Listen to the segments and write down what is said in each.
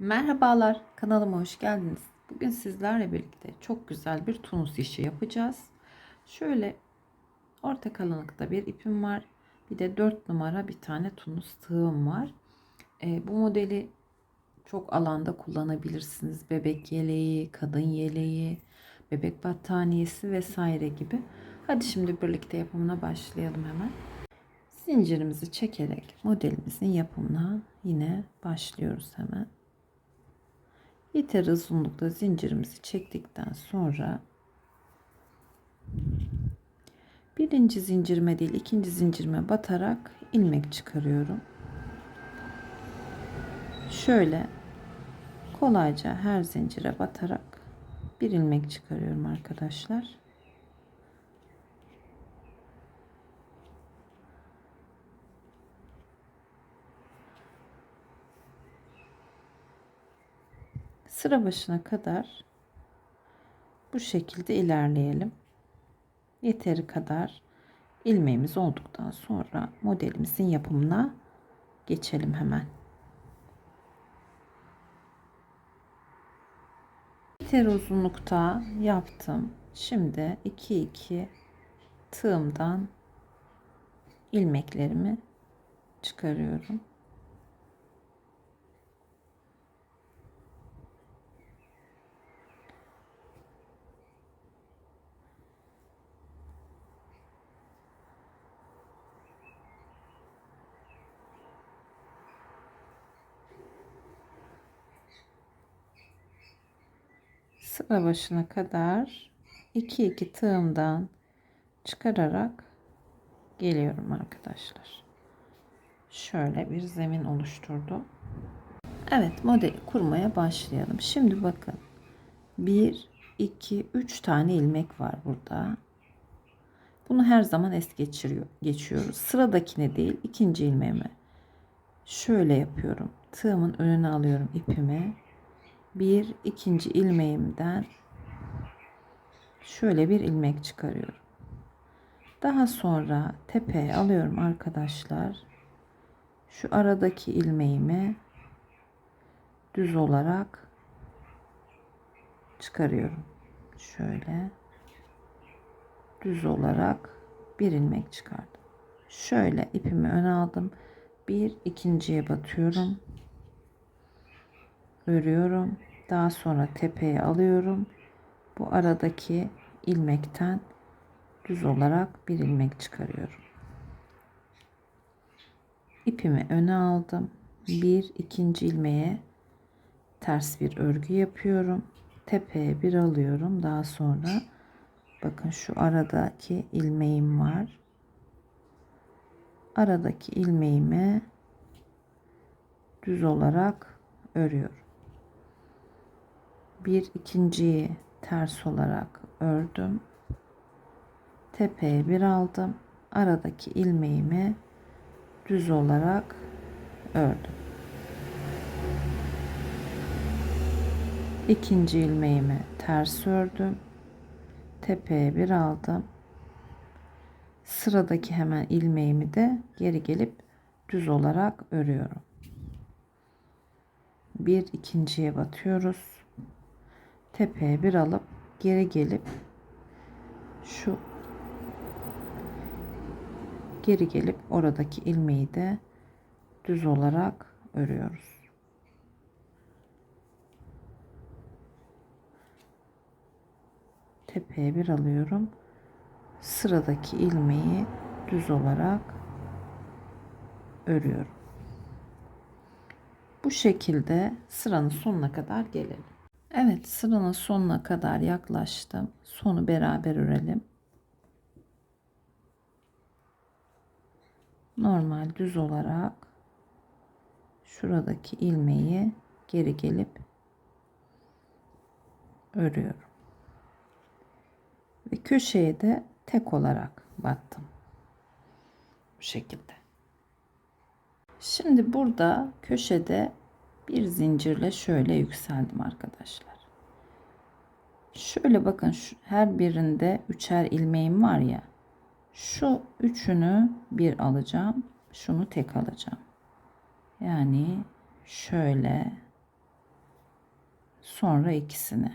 Merhabalar, kanalıma hoş geldiniz. Bugün sizlerle birlikte çok güzel bir tunus işi yapacağız. Şöyle orta kalınlıkta bir ipim var. Bir de 4 numara bir tane tunus tığım var. Ee, bu modeli çok alanda kullanabilirsiniz. Bebek yeleği, kadın yeleği, bebek battaniyesi vesaire gibi. Hadi şimdi birlikte yapımına başlayalım hemen. Zincirimizi çekerek modelimizin yapımına yine başlıyoruz hemen. Yeter uzunlukta zincirimizi çektikten sonra birinci zincirime değil ikinci zincirime batarak ilmek çıkarıyorum. Şöyle kolayca her zincire batarak bir ilmek çıkarıyorum arkadaşlar. Sıra başına kadar bu şekilde ilerleyelim. Yeteri kadar ilmeğimiz olduktan sonra modelimizin yapımına geçelim hemen. Yeteri uzunlukta yaptım. Şimdi 2 2 tığımdan ilmeklerimi çıkarıyorum. Sıra başına kadar 2 2 tığımdan çıkararak geliyorum arkadaşlar. Şöyle bir zemin oluşturdum. Evet modeli kurmaya başlayalım. Şimdi bakın 1 2 3 tane ilmek var burada. Bunu her zaman es geçiriyor, geçiyoruz. Sıradakine değil ikinci ilmeğime şöyle yapıyorum. Tığımın önüne alıyorum ipimi bir ikinci ilmeğimden şöyle bir ilmek çıkarıyorum. Daha sonra tepeye alıyorum arkadaşlar. Şu aradaki ilmeğimi düz olarak çıkarıyorum. Şöyle düz olarak bir ilmek çıkardım. Şöyle ipimi öne aldım. Bir ikinciye batıyorum örüyorum. Daha sonra tepeye alıyorum. Bu aradaki ilmekten düz olarak bir ilmek çıkarıyorum. İpimi öne aldım. Bir ikinci ilmeğe ters bir örgü yapıyorum. Tepeye bir alıyorum. Daha sonra bakın şu aradaki ilmeğim var. Aradaki ilmeğimi düz olarak örüyorum bir ikinciyi ters olarak ördüm. Tepeye bir aldım. Aradaki ilmeğimi düz olarak ördüm. İkinci ilmeğimi ters ördüm. Tepeye bir aldım. Sıradaki hemen ilmeğimi de geri gelip düz olarak örüyorum. Bir ikinciye batıyoruz tepeye bir alıp geri gelip şu geri gelip oradaki ilmeği de düz olarak örüyoruz. Tepeye bir alıyorum. Sıradaki ilmeği düz olarak örüyorum. Bu şekilde sıranın sonuna kadar gelelim. Evet sıranın sonuna kadar yaklaştım. Sonu beraber örelim. Normal düz olarak şuradaki ilmeği geri gelip örüyorum. Ve köşeye de tek olarak battım. Bu şekilde. Şimdi burada köşede bir zincirle şöyle yükseldim arkadaşlar. Şöyle bakın şu, her birinde üçer ilmeğim var ya. Şu üçünü bir alacağım. Şunu tek alacağım. Yani şöyle sonra ikisini.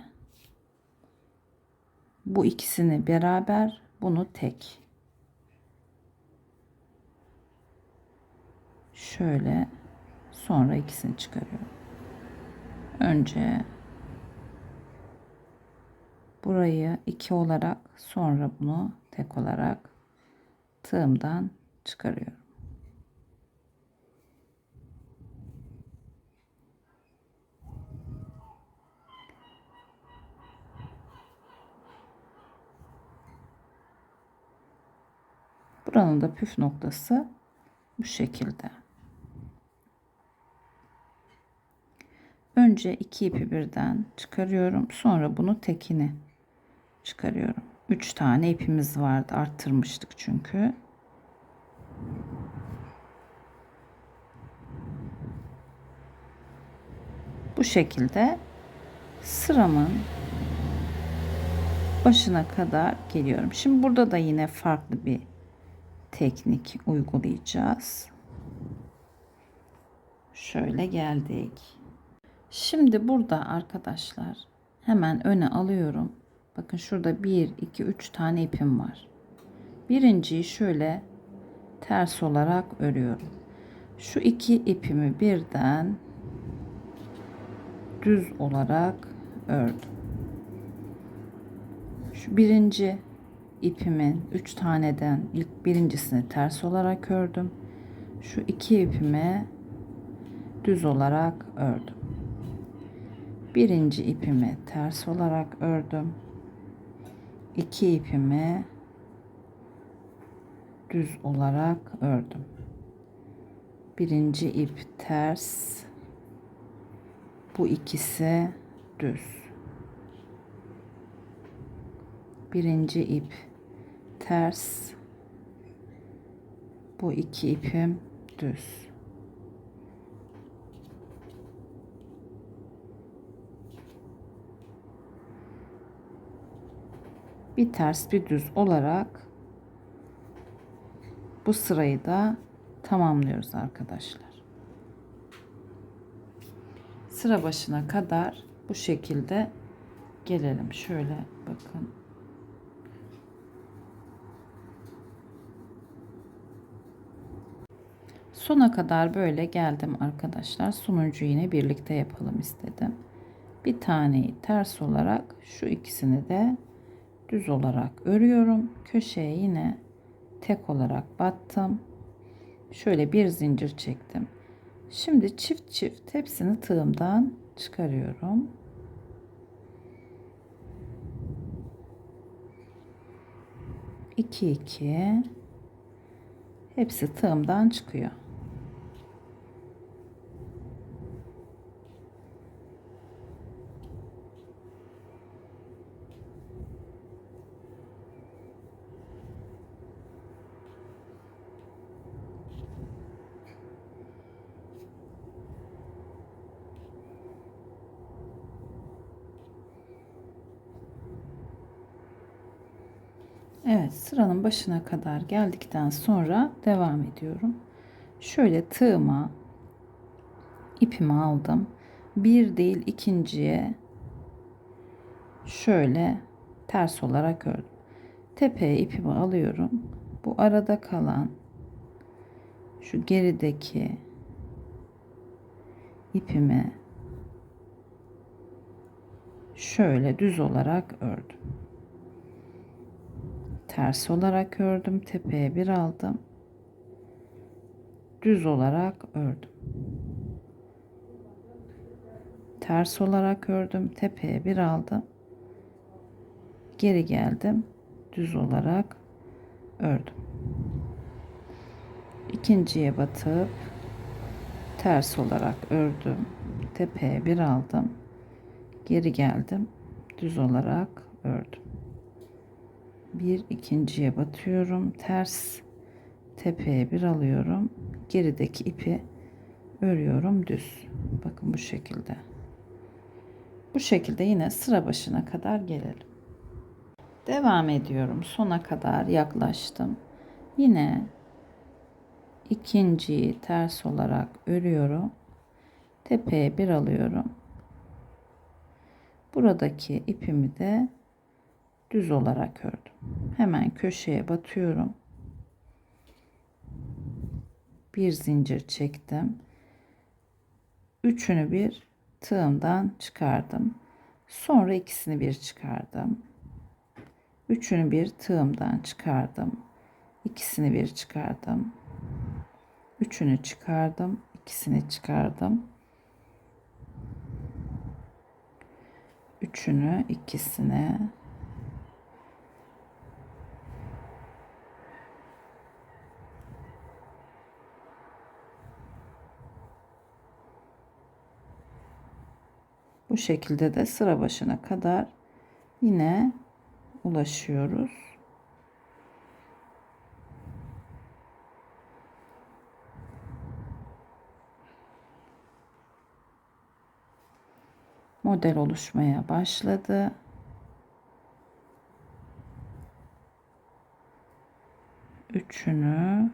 Bu ikisini beraber, bunu tek. Şöyle sonra ikisini çıkarıyorum. Önce burayı iki olarak sonra bunu tek olarak tığımdan çıkarıyorum. Buranın da püf noktası bu şekilde. Önce iki ipi birden çıkarıyorum. Sonra bunu tekini çıkarıyorum. Üç tane ipimiz vardı. Arttırmıştık çünkü. Bu şekilde sıramın başına kadar geliyorum. Şimdi burada da yine farklı bir teknik uygulayacağız. Şöyle geldik. Şimdi burada arkadaşlar hemen öne alıyorum. Bakın şurada 1, 2, 3 tane ipim var. Birinciyi şöyle ters olarak örüyorum. Şu iki ipimi birden düz olarak ördüm. Şu birinci ipimin 3 taneden ilk birincisini ters olarak ördüm. Şu iki ipimi düz olarak ördüm. Birinci ipimi ters olarak ördüm. İki ipimi düz olarak ördüm. Birinci ip ters. Bu ikisi düz. Birinci ip ters. Bu iki ipim düz. Bir ters bir düz olarak bu sırayı da tamamlıyoruz arkadaşlar. Sıra başına kadar bu şekilde gelelim. Şöyle bakın. Sona kadar böyle geldim arkadaşlar. Sonuncu yine birlikte yapalım istedim. Bir taneyi ters olarak şu ikisini de düz olarak örüyorum. Köşeye yine tek olarak battım. Şöyle bir zincir çektim. Şimdi çift çift hepsini tığımdan çıkarıyorum. İki iki. Hepsi tığımdan çıkıyor. Evet sıranın başına kadar geldikten sonra devam ediyorum. Şöyle tığıma ipimi aldım. Bir değil ikinciye şöyle ters olarak ördüm. Tepeye ipimi alıyorum. Bu arada kalan şu gerideki ipimi şöyle düz olarak ördüm ters olarak ördüm tepeye bir aldım. Düz olarak ördüm. Ters olarak ördüm tepeye bir aldım. Geri geldim düz olarak ördüm. İkinciye batıp ters olarak ördüm tepeye bir aldım. Geri geldim düz olarak ördüm bir ikinciye batıyorum. Ters tepeye bir alıyorum. Gerideki ipi örüyorum düz. Bakın bu şekilde. Bu şekilde yine sıra başına kadar gelelim. Devam ediyorum. Sona kadar yaklaştım. Yine ikinciyi ters olarak örüyorum. Tepeye bir alıyorum. Buradaki ipimi de düz olarak ördüm. Hemen köşeye batıyorum. Bir zincir çektim. Üçünü bir tığımdan çıkardım. Sonra ikisini bir çıkardım. Üçünü bir tığımdan çıkardım. İkisini bir çıkardım. Üçünü çıkardım. ikisini çıkardım. Üçünü, ikisini. Bu şekilde de sıra başına kadar yine ulaşıyoruz. Model oluşmaya başladı. Üçünü,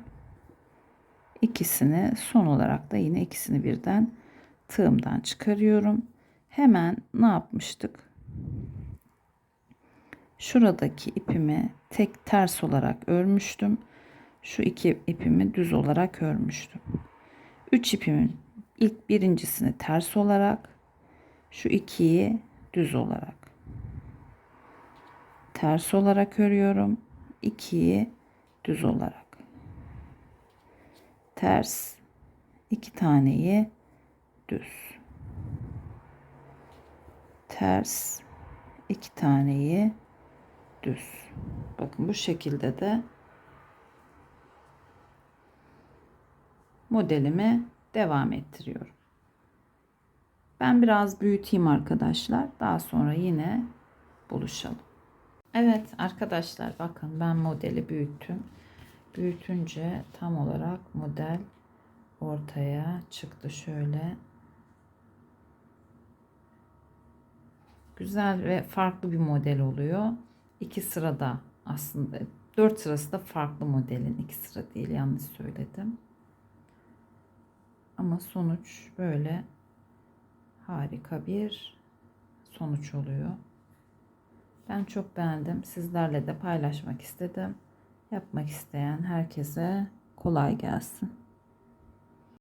ikisini son olarak da yine ikisini birden tığımdan çıkarıyorum. Hemen ne yapmıştık? Şuradaki ipimi tek ters olarak örmüştüm. Şu iki ipimi düz olarak örmüştüm. Üç ipimin ilk birincisini ters olarak, şu ikiyi düz olarak. Ters olarak örüyorum. ikiyi düz olarak. Ters iki taneyi düz. Ters iki taneyi düz. Bakın bu şekilde de modelimi devam ettiriyorum. Ben biraz büyüteyim arkadaşlar. Daha sonra yine buluşalım. Evet arkadaşlar bakın ben modeli büyüttüm. Büyütünce tam olarak model ortaya çıktı şöyle. Güzel ve farklı bir model oluyor. İki sırada aslında dört sırası da farklı modelin iki sıra değil yanlış söyledim. Ama sonuç böyle harika bir sonuç oluyor. Ben çok beğendim. Sizlerle de paylaşmak istedim. Yapmak isteyen herkese kolay gelsin.